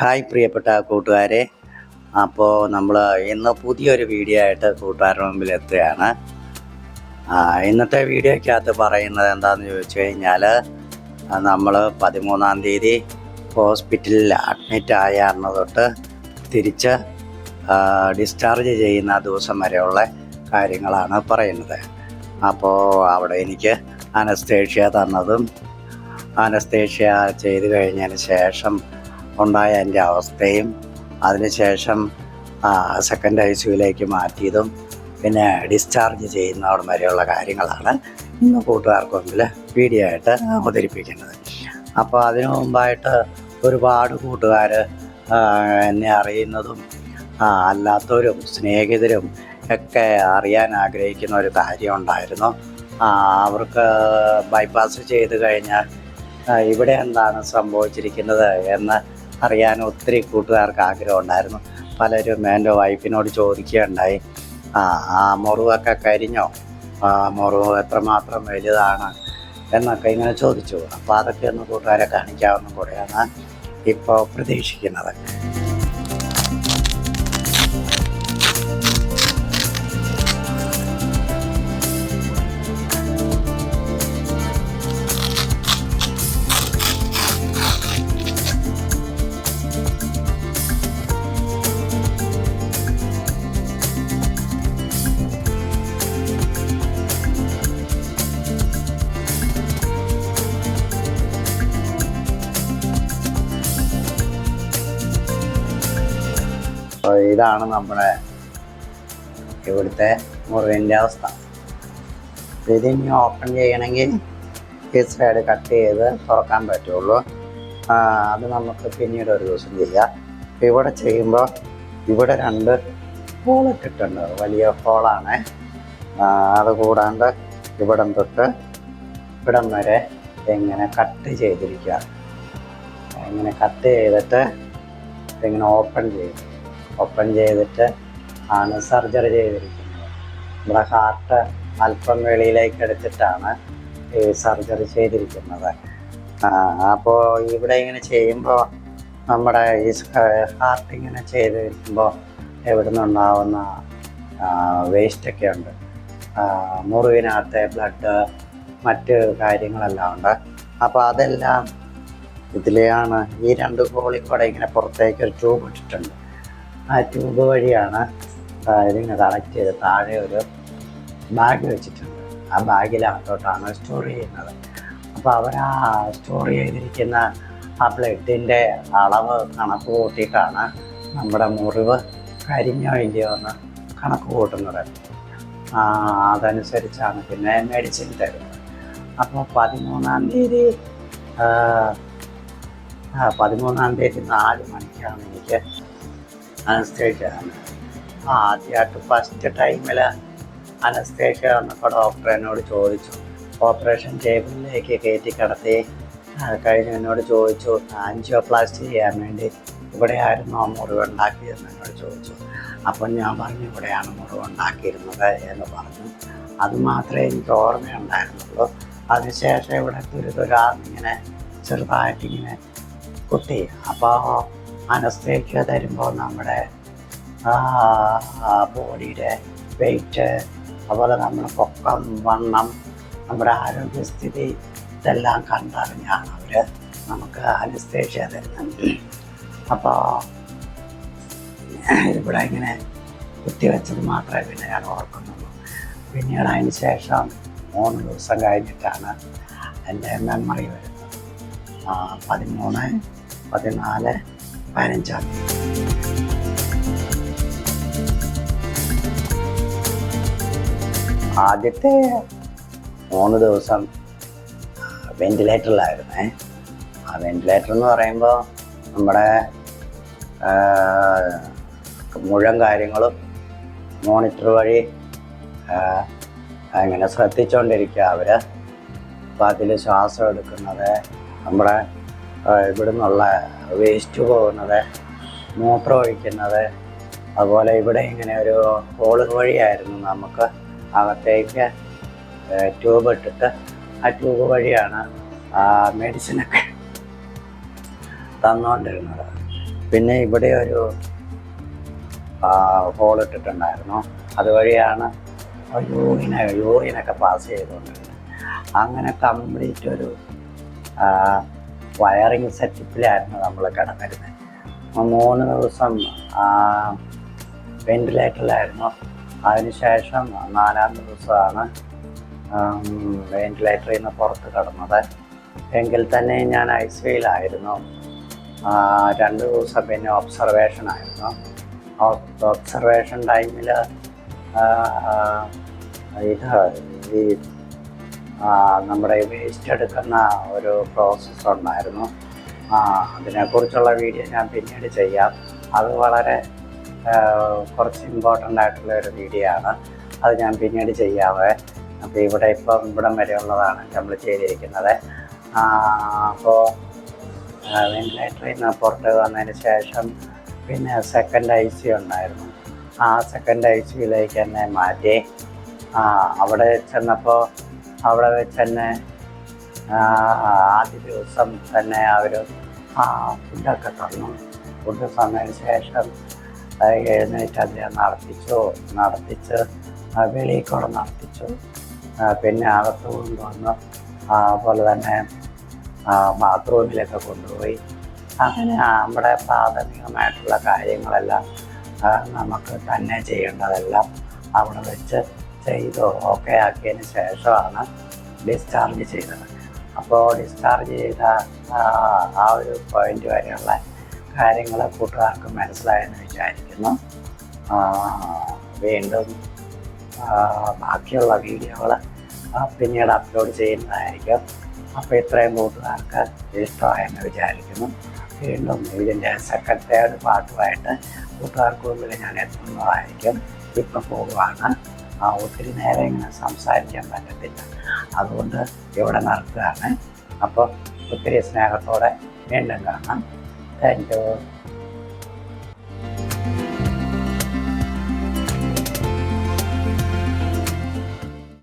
Hi പ്രിയപ്പെട്ട കൂട്ടുകാരെ. അപ്പോൾ നമ്മൾ ഇന്ന് പുതിയൊരു വീഡിയോ ആയിട്ട് കൂട്ടുകാരുടെ മുമ്പിൽ എത്തുകയാണ്. ഇന്നത്തെ വീഡിയോയ്ക്കകത്ത് പറയുന്നത് എന്താണെന്ന് ചോദിച്ചു കഴിഞ്ഞാൽ നമ്മൾ പതിമൂന്നാം തീയതി ഹോസ്പിറ്റലിൽ അഡ്മിറ്റ് ആയാർന്ന് തൊട്ട് തിരിച്ച് ഡിസ്ചാർജ് ചെയ്യുന്ന ദിവസം വരെയുള്ള കാര്യങ്ങളാണ് പറയുന്നത്. അപ്പോൾ അവിടെ എനിക്ക് അനസ്തേഷ്യ തന്നതും അനസ്തേഷ്യ ചെയ്ത് കഴിഞ്ഞതിന് ശേഷം ഉണ്ടായ എന്റെ അവസ്ഥയും അതിനുശേഷം സെക്കൻഡ് ഐ സിയുലേക്ക് മാറ്റിയതും പിന്നെ ഡിസ്ചാർജ് ചെയ്യുന്നവിടം വരെയുള്ള കാര്യങ്ങളാണ് ഇന്ന് കൂട്ടുകാർക്ക് മുമ്പിൽ വീഡിയോ ആയിട്ട് അവതരിപ്പിക്കുന്നത്. അപ്പോൾ അതിനു മുമ്പായിട്ട് ഒരുപാട് കൂട്ടുകാർ എന്നെ അറിയുന്നതും അല്ലാത്തവരും സ്നേഹിതരും ഒക്കെ അറിയാൻ ആഗ്രഹിക്കുന്ന ഒരു കാര്യം ഉണ്ടായിരുന്നു. അവർക്ക് ബൈപ്പാസ് ചെയ്ത് കഴിഞ്ഞാൽ ഇവിടെ എന്താണ് സംഭവിച്ചിരിക്കുന്നത് എന്ന് അറിയാൻ ഒത്തിരി കൂട്ടുകാർക്ക് ആഗ്രഹം ഉണ്ടായിരുന്നു പലരും എന്റെ വൈഫിനോട് ചോദിക്കുകയുണ്ടായി ആ ആ മുറിവൊക്കെ കരിഞ്ഞോ? ആ മുറിവ് എത്രമാത്രം വലുതാണ്? എന്നൊക്കെ ഇങ്ങനെ ചോദിച്ചു. അപ്പോൾ അതൊക്കെ ഒന്ന് കൂട്ടുകാരെ കാണിക്കാവുന്ന കൂടെയാണ് ഇപ്പോൾ പ്രതീക്ഷിക്കുന്നത്. ഇതാണ് നമ്മുടെ ഇവിടുത്തെ മുറിവിന്റെ അവസ്ഥ. ഇത് ഇനി ഓപ്പൺ ചെയ്യണമെങ്കിൽ ഈ സൈഡ് കട്ട് ചെയ്ത് തുറക്കാൻ പറ്റുള്ളൂ. അത് നമുക്ക് പിന്നീട് ഒരു ദിവസം ചെയ്യാം. ഇവിടെ ചെയ്യുമ്പോൾ ഇവിടെ രണ്ട് ഹോളൊക്കെ ഇട്ടുണ്ട്. വലിയ ഹോളാണ് അത് കൂടാണ്ട് ഇവിടം തൊട്ട് ഇവിടം വരെ എങ്ങനെ കട്ട് ചെയ്തിരിക്കുക. ഇങ്ങനെ കട്ട് ചെയ്തിട്ട് ഇങ്ങനെ ഓപ്പൺ ചെയ്തു ഓപ്പൺ ചെയ്തിട്ട് ആണ് സർജറി ചെയ്തിരിക്കുന്നത്. നമ്മുടെ ഹാർട്ട് അല്പം വെളിയിലേക്ക് എടുത്തിട്ടാണ് ഈ സർജറി ചെയ്തിരിക്കുന്നത്. അപ്പോൾ ഇവിടെ ഇങ്ങനെ ചെയ്യുമ്പോൾ നമ്മുടെ ഈ ഹാർട്ട് ഇങ്ങനെ ചെയ്തിരിക്കുമ്പോൾ എവിടെ നിന്നുണ്ടാവുന്ന വേസ്റ്റൊക്കെ ഉണ്ട്. മുറിവിനകത്ത് ബ്ലഡ് മറ്റ് കാര്യങ്ങളെല്ലാം ഉണ്ട്. അപ്പോൾ അതെല്ലാം ഇതിലെയാണ് ഈ രണ്ട് കോളിക്കൂടെ കൂടെ ഇങ്ങനെ പുറത്തേക്ക് ഒരു ട്യൂബ് ഇട്ടിട്ടുണ്ട്. ആ ട്യൂബ് വഴിയാണ് ഇതിങ്ങനെ കണക്ട് ചെയ്ത് താഴെ ഒരു ബാഗ് വെച്ചിട്ടുണ്ട്. ആ ബാഗിനകത്തോട്ടാണ് സ്റ്റോർ ചെയ്യുന്നത്. അപ്പോൾ അവർ ആ സ്റ്റോർ ചെയ്തിരിക്കുന്ന ആ ബ്ലഡിന്റെ അളവ് കണക്ക് കൂട്ടിയിട്ടാണ് നമ്മുടെ മുറിവ് കരിഞ്ഞോ ഇല്ലയോ എന്ന് കണക്ക് കൂട്ടുന്നത്. അതനുസരിച്ചാണ് പിന്നെ മെഡിസിൻ തരുന്നത്. അപ്പോൾ പതിമൂന്നാം തീയതി പതിമൂന്നാം തീയതി നാല് മണിക്കാണ് എനിക്ക് അനസ്തേഷ്യ ആദ്യമായിട്ട് ഫസ്റ്റ് ടൈമിൽ അനസ്തേഷ്യ വന്നപ്പോൾ ഡോക്ടറിനോട് ചോദിച്ചു. ഓപ്പറേഷൻ ടേബിളിലേക്ക് കയറ്റി കിടത്തി. അത് കഴിഞ്ഞ് എന്നോട് ചോദിച്ചു ആൻജിയോപ്ലാസ്റ്റി ചെയ്യാൻ വേണ്ടി ഇവിടെ ആയിരുന്നു ആ മുറിവ് ഉണ്ടാക്കിയതെന്ന് എന്നോട് ചോദിച്ചു. അപ്പം ഞാൻ പറഞ്ഞു ഇവിടെയാണ് മുറിവ് ഉണ്ടാക്കിയിരുന്നത് എന്ന് പറഞ്ഞു. അത് മാത്രമേ എനിക്ക് ഓർമ്മയുണ്ടായിരുന്നുള്ളൂ. അതിനുശേഷം ഇവിടെ തുരുതുരാന്നിങ്ങനെ ചെറുതായിട്ടിങ്ങനെ കുത്തി. അപ്പോൾ അനസ്തേഷ്യ തരുമ്പോൾ നമ്മുടെ ബോഡിയുടെ വെയിറ്റ് അതുപോലെ നമ്മുടെ പൊക്കം വണ്ണം നമ്മുടെ ആരോഗ്യസ്ഥിതി ഇതെല്ലാം കണ്ടറിഞ്ഞാണ് അവർ നമുക്ക് അനസ്തേഷ്യ തരുന്നത്. അപ്പോൾ ഇവിടെ ഇങ്ങനെ കുത്തിവെച്ചത് മാത്രമേ പിന്നെ ഞാൻ ഓർക്കുന്നുള്ളൂ. പിന്നീട് അതിന് ശേഷം മൂന്ന് ദിവസം കഴിഞ്ഞിട്ടാണ് എന്റെ മെമ്മറി വരുന്നത്. പതിമൂന്ന് പതിനാല് പതിനഞ്ചാം തീയതി. ആദ്യത്തെ മൂന്ന് ദിവസം വെന്റിലേറ്ററിലായിരുന്നേ ആ വെന്റിലേറ്റർ എന്ന് പറയുമ്പോൾ നമ്മുടെ മുഴുവൻ കാര്യങ്ങളും മോണിറ്റർ വഴി ഇങ്ങനെ ശ്രദ്ധിച്ചുകൊണ്ടിരിക്കുക അവർ അപ്പോൾ അതിൽ ശ്വാസം എടുക്കുന്നത് നമ്മുടെ ഇവിടെ നിന്നുള്ള വേസ്റ്റ് പോകുന്നത് മൂത്രം ഒഴിക്കുന്നത് അതുപോലെ ഇവിടെ ഇങ്ങനെ ഒരു ഹോൾ വഴിയായിരുന്നു നമുക്ക് അകത്തേക്ക് ട്യൂബ് ഇട്ടിട്ട്. ആ ട്യൂബ് വഴിയാണ് മെഡിസിനൊക്കെ തന്നുകൊണ്ടിരുന്നത് പിന്നെ ഇവിടെ ഒരു ഹോൾ ഇട്ടിട്ടുണ്ടായിരുന്നു. അതുവഴിയാണ് യൂറിന യൂറിനൊക്കെ പാസ് ചെയ്തുകൊണ്ടിരുന്നത്. അങ്ങനെ കംപ്ലീറ്റ് ഒരു വയറിങ് സെറ്റപ്പിലായിരുന്നു നമ്മൾ കിടന്നിരുന്നത് മൂന്ന് ദിവസം വെന്റിലേറ്ററിലായിരുന്നു അതിനുശേഷം നാലാം ദിവസമാണ് വെന്റിലേറ്ററിൽ നിന്ന് പുറത്ത് കടന്നത്. എങ്കിൽ തന്നെ ഞാൻ ഐ സിയിലായിരുന്നു രണ്ട് ദിവസം പിന്നെ ഒബ്സർവേഷനായിരുന്നു ഒബ്സർവേഷൻ ടൈമിൽ ഇത് ഈ നമ്മുടെ വേസ്റ്റ് എടുക്കുന്ന ഒരു പ്രോസസ്സ് ഉണ്ടായിരുന്നു. അതിനെക്കുറിച്ചുള്ള വീഡിയോ ഞാൻ പിന്നീട് ചെയ്യാം. അത് വളരെ കുറച്ച് ഇമ്പോർട്ടന്റ് ആയിട്ടുള്ള ഒരു വീഡിയോ ആണ്. അത് ഞാൻ പിന്നീട് ചെയ്യാവേ. അപ്പോൾ ഇവിടെ ഇപ്പം ഇവിടം വരെയുള്ളതാണ് നമ്മൾ ചെയ്തിരിക്കുന്നത്. അപ്പോൾ വെന്റിലേറ്ററിൽ നിന്ന് പുറത്ത് വന്നതിന് ശേഷം പിന്നെ സെക്കൻഡ് ഐ സി ഉണ്ടായിരുന്നു. ആ സെക്കൻഡ് ഐ സിയിലേക്ക് എന്നെ മാറ്റി. അവിടെ ചെന്നപ്പോൾ അവിടെ വെച്ച് തന്നെ ആദ്യ ദിവസം തന്നെ അവർ ആ ഫുഡൊക്കെ തന്നു. ഫുഡ് തന്നതിന് ശേഷം എഴുന്നേറ്റ് അദ്ദേഹം നടത്തിച്ചു. നടത്തിച്ച് വെളിയിൽ കൂടെ നടത്തിച്ചു. പിന്നെ അകത്ത് കൊണ്ടുവന്നു അതുപോലെ തന്നെ ബാത്റൂമിലൊക്കെ കൊണ്ടുപോയി. അങ്ങനെ നമ്മുടെ പ്രാഥമികമായിട്ടുള്ള കാര്യങ്ങളെല്ലാം നമുക്ക് തന്നെ ചെയ്യേണ്ടതെല്ലാം അവിടെ വെച്ച് ചെയ്തു? ഓക്കെ ആക്കിയതിന് ശേഷമാണ് ഡിസ്ചാർജ് ചെയ്തത്. അപ്പോൾ ഡിസ്ചാർജ് ചെയ്ത ആ, ഒരു പോയിന്റ് വരെയുള്ള കാര്യങ്ങൾ കൂട്ടുകാർക്ക് മനസ്സിലായെന്ന് വിചാരിക്കുന്നു. വീണ്ടും ബാക്കിയുള്ള വീഡിയോകൾ പിന്നീട് അപ്ലോഡ് ചെയ്യുന്നതായിരിക്കും. അപ്പോൾ ഇത്രയും കൂട്ടുകാർക്ക് ഇഷ്ടമായെന്ന് വിചാരിക്കുന്നു. വീണ്ടും ഇതിന്റെ സെക്കൻഡ് തേർഡ് പാർട്ടുമായിട്ട് കൂട്ടുകാർക്ക് മുമ്പിൽ ഞാൻ എത്തുന്നതായിരിക്കും. ഇപ്പം പോകുവാണ് ഒത്തിരി നേരം ഇങ്ങനെ സംസാരിക്കാൻ പറ്റത്തില്ല. അതുകൊണ്ട് ഇവിടെ നിർത്തുകയാണ്. അപ്പോൾ ഒത്തിരി സ്നേഹത്തോടെ വീണ്ടും കാണാം. Thank you